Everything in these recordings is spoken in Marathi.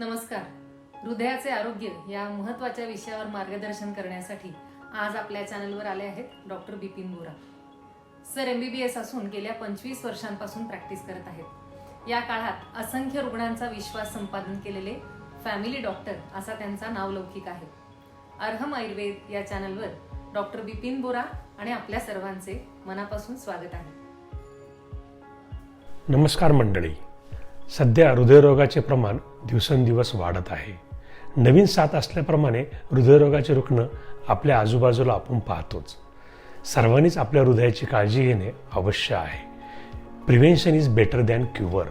नमस्कार. हृदयाचे आरोग्य या महत्त्वाच्या विषयावर मार्गदर्शन करण्यासाठी आज आपल्या चॅनलवर आले आहेत doctor Bipin Bora. Sir MBBS असून गेल्या पंचवीस वर्षांपासून प्रॅक्टिस करत आहेत. या काळात असंख्य रुग्णांचा विश्वास संपादन केलेले फॅमिली डॉक्टर असा त्यांचा नावलौकिक आहे. अर्हम आयुर्वेद या चॅनलवर डॉक्टर बिपिन बोरा आणि आपल्या सर्वांचे मनापासून स्वागत आहे. नमस्कार मंडळी. सध्या हृदयरोगाचे प्रमाण दिवसेंदिवस वाढत आहे. नवीन साथ असल्याप्रमाणे हृदयरोगाचे रुग्ण आपल्या आजूबाजूला आपण पाहतोच. सर्वांनीच आपल्या हृदयाची काळजी घेणे आवश्यक आहे. Prevention is better than cure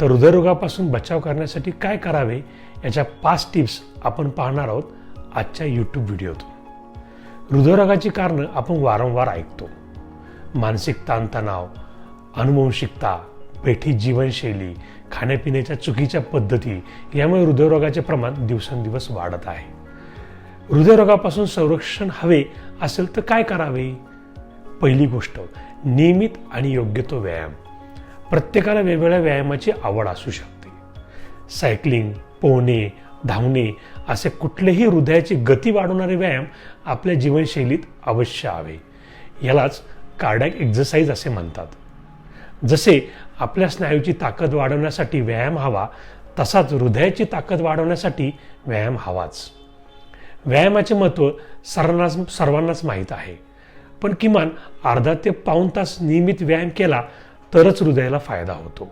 तर हृदयरोगापासून बचाव करण्यासाठी काय करावे याच्या पाच टिप्स आपण पाहणार आहोत आजच्या यूट्यूब व्हिडिओतून हृदयरोगाची कारणं आपण वारंवार ऐकतो. मानसिक ताणतणाव अनुवंशिकता पेठी जीवनशैली खाण्यापिण्याच्या चुकीच्या पद्धती यामुळे हृदयरोगाचे प्रमाण दिवसेंदिवस वाढत आहे. हृदयरोगापासून संरक्षण हवे असेल तर काय करावे? पहिली गोष्ट नियमित आणि योग्य तो व्यायाम. प्रत्येकाला वेगवेगळ्या व्यायामाची आवड असू शकते. सायकलिंग पोहणे धावणे असे कुठलेही हृदयाची गती वाढवणारे व्यायाम आपल्या जीवनशैलीत अवश्य हवे यालाच कार्डॅक एक्झरसाइज असे म्हणतात. जसे आपल्या स्नायूची ताकद वाढवण्यासाठी व्यायाम हवा तसाच हृदयाची ताकद वाढवण्यासाठी व्यायाम हवाच. व्यायामाचे महत्त्व सर्वांनाच सर्वांनाच माहीत आहे. पण किमान अर्धा ते पाऊण तास नियमित व्यायाम केला तरच हृदयाला फायदा होतो.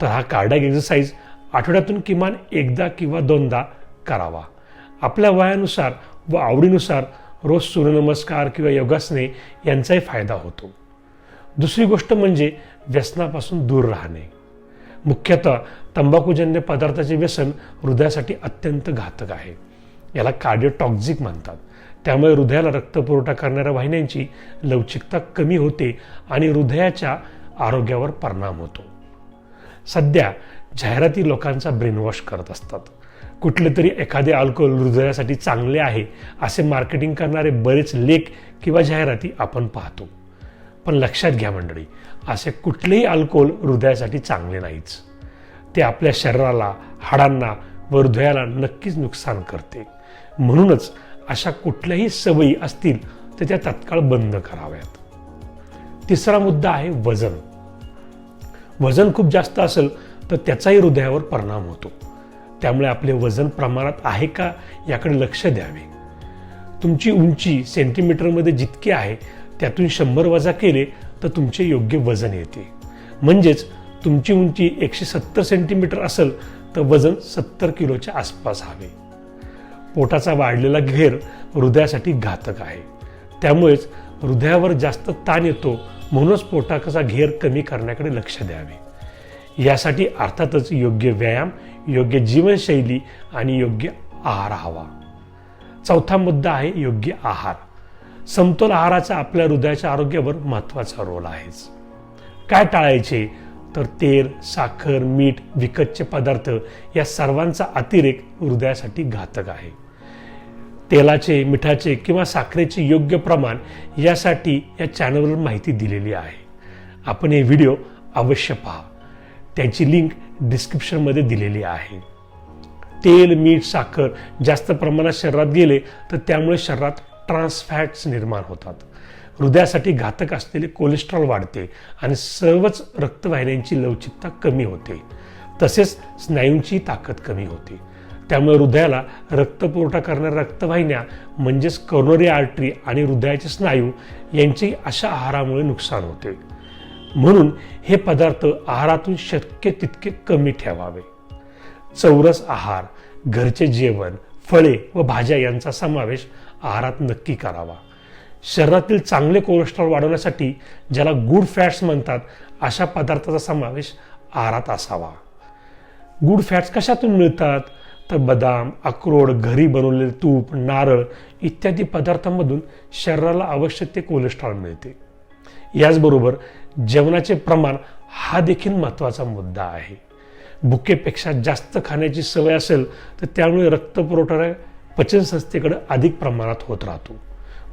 तर हा कार्डॅक एक्झरसाइज आठवड्यातून किमान एकदा किंवा दोनदा करावा. आपल्या वयानुसार व आवडीनुसार रोज सूर्यनमस्कार किंवा योगासने यांचाही फायदा होतो. दुसरी गोष्ट म्हणजे व्यसनापासून दूर राहणे. मुख्यतः तंबाखूजन्य पदार्थाचे व्यसन हृदयासाठी अत्यंत घातक आहे. याला कार्डिओटॉक्झिक म्हणतात. त्यामुळे हृदयाला रक्तपुरवठा करणाऱ्या वाहिन्यांची लवचिकता कमी होते आणि हृदयाच्या आरोग्यावर परिणाम होतो. सध्या जाहिराती लोकांचा ब्रेनवॉश करत असतात. कुठले तरी एखादे अल्कोहोल हृदयासाठी चांगले आहे असे मार्केटिंग करणारे बरेच लेख किंवा जाहिराती आपण पाहतो. पण लक्षात घ्या मंडळी असे कुठलेही अल्कोहोल हृदयासाठी चांगले नाहीच. ते आपल्या शरीराला हाडांना व हृदयाला नक्कीच नुकसान करते. म्हणूनच अशा कुठल्याही सवयी असतील तर त्या तत्काळ बंद कराव्यात. तिसरा मुद्दा आहे वजन. वजन खूप जास्त असेल तर त्याचाही हृदयावर परिणाम होतो. त्यामुळे आपले वजन प्रमाणात आहे का याकडे लक्ष द्यावे. तुमची उंची सेंटीमीटरमध्ये जितकी आहे त्यातून शंभर वजा केले तर तुमचे योग्य वजन येते. म्हणजेच तुमची उंची एकशे सत्तर सेंटीमीटर असेल तर वजन सत्तर किलोच्या आसपास हवे. पोटाचा वाढलेला घेर हृदयासाठी घातक आहे. त्यामुळेच हृदयावर जास्त ताण येतो म्हणूनच पोटाचा घेर कमी करण्याकडे लक्ष द्यावे. यासाठी अर्थातच योग्य व्यायाम योग्य जीवनशैली आणि योग्य आहार हवा. चौथा मुद्दा आहे योग्य आहार. समतोल आहाराचा आपल्या हृदयाच्या आरोग्यावर महत्त्वाचा रोल आहेच. काय टाळायचे? तर तेल साखर मीठ विकतचे पदार्थ या सर्वांचा अतिरेक हृदयासाठी घातक आहे. तेलाचे मिठाचे किंवा साखरेचे योग्य प्रमाण यासाठी या चॅनलवर माहिती दिलेली आहे. आपण हे व्हिडिओ अवश्य पहा. त्याची लिंक डिस्क्रिप्शनमध्ये दिलेली आहे. तेल मीठ साखर जास्त प्रमाणात शरीरात गेले तर त्यामुळे शरीरात ट्रान्सफॅट्स निर्माण होतात. हृदयासाठी घातक असलेले कोलेस्ट्रॉल वाढते आणि सर्वच रक्तवाहिन्यांची लवचिकता कमी होते. तसेच स्नायूंची ताकद कमी होते. त्यामुळे हृदयाला रक्तपुरवठा करणाऱ्या रक्तवाहिन्या म्हणजेच करोनरी आर्टरी आणि हृदयाचे स्नायू यांची अशा आहारामुळे नुकसान होते. म्हणून हे पदार्थ आहारातून शक्य तितके कमी ठेवावे. चौरस आहार घरचे जेवण फळे व भाज्या यांचा समावेश आहारात नक्की करावा. शरीरातील चांगले कोलेस्ट्रॉल वाढवण्यासाठी ज्याला गुड फॅट्स म्हणतात अशा पदार्थाचा समावेश आहारात असावा. गुड फॅट्स कशातून मिळतात? तर बदाम अक्रोड घरी बनवलेले तूप नारळ इत्यादी पदार्थांमधून शरीराला आवश्यक ते कोलेस्ट्रॉल मिळते. याचबरोबर जेवणाचे प्रमाण हा देखील महत्त्वाचा मुद्दा आहे. भुकेपेक्षा जास्त खाण्याची सवय असेल तर त्यामुळे रक्तपुरवठा पचनसंस्थेकडे अधिक प्रमाणात होत राहतो.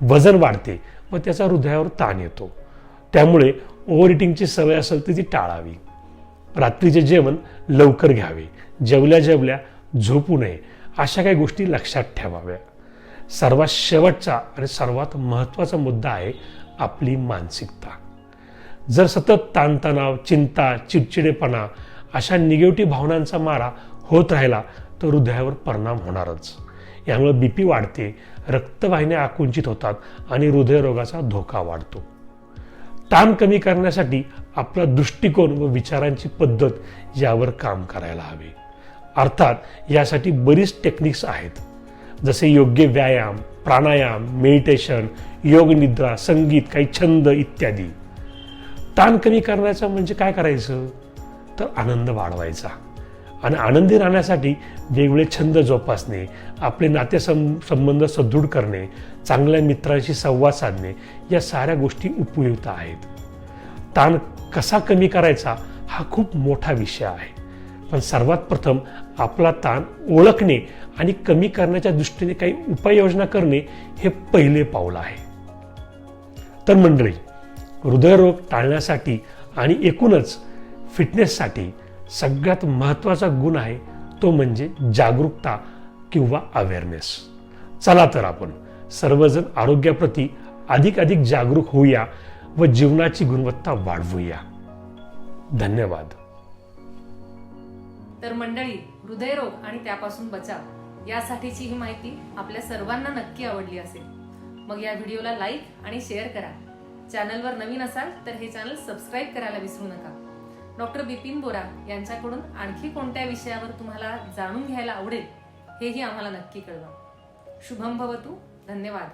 वजन वाढते व त्याचा हृदयावर ताण येतो. त्यामुळे ओव्हर इटिंगची सवय असेल तर ती टाळावी. रात्रीचे जेवण लवकर घ्यावे. जेवल्या जेवल्या झोपू नये अशा काही गोष्टी लक्षात ठेवाव्या. सर्वात शेवटचा आणि सर्वात महत्त्वाचा मुद्दा आहे आपली मानसिकता. जर सतत ताणतणाव चिंता चिडचिडेपणा अशा निगेटिव्ह भावनांचा मारा होत राहिला तर हृदयावर परिणाम होणारच. यामुळे बी पी वाढते रक्तवाहिन्या आकुंचित होतात आणि हृदयरोगाचा धोका वाढतो. ताण कमी करण्यासाठी आपला दृष्टिकोन व विचारांची पद्धत यावर काम करायला हवे. अर्थात यासाठी बरीच टेक्निक्स आहेत. जसे योग्य व्यायाम प्राणायाम मेडिटेशन योगनिद्रा संगीत काही छंद इत्यादी. ताण कमी करण्याचं म्हणजे काय करायचं? तर आनंद वाढवायचा. आणि आनंदी राहण्यासाठी वेगवेगळे छंद जोपासणे आपले नातेसं संबंध सदृढ करणे चांगल्या मित्रांशी संवाद साधणे या साऱ्या गोष्टी उपयुक्त आहेत. ताण कसा कमी करायचा हा खूप मोठा विषय आहे. पण सर्वात प्रथम आपला ताण ओळखणे आणि कमी करण्याच्या दृष्टीने काही उपाययोजना करणे हे पहिले पाऊल आहे. तर मंडळी हृदयरोग टाळण्यासाठी आणि एकूणच फिटनेससाठी सगळ्यात महत्त्वाचा गुण आहे तो म्हणजे जागरूकता किंवा अवेअरनेस चला तर आपण सर्वजण आरोग्याप्रती अधिक अधिक जागरूक होऊया व जीवनाची गुणवत्ता वाढवूया. धन्यवाद. तर मंडळी हृदयरोग आणि त्यापासून बचाव यासाठीची ही माहिती आपल्या सर्वांना नक्की आवडली असेल. मग या व्हिडिओला लाईक आणि शेअर करा. चॅनलवर नवीन असाल तर हे चॅनल सबस्क्राईब करायला विसरू नका. डॉक्टर बिपिन बोरा यांच्याकडून आणखी कोणत्या विषयावर तुम्हाला जाणून घ्यायला आवडेल हेही आम्हाला नक्की कळवा. शुभम भवतू. धन्यवाद.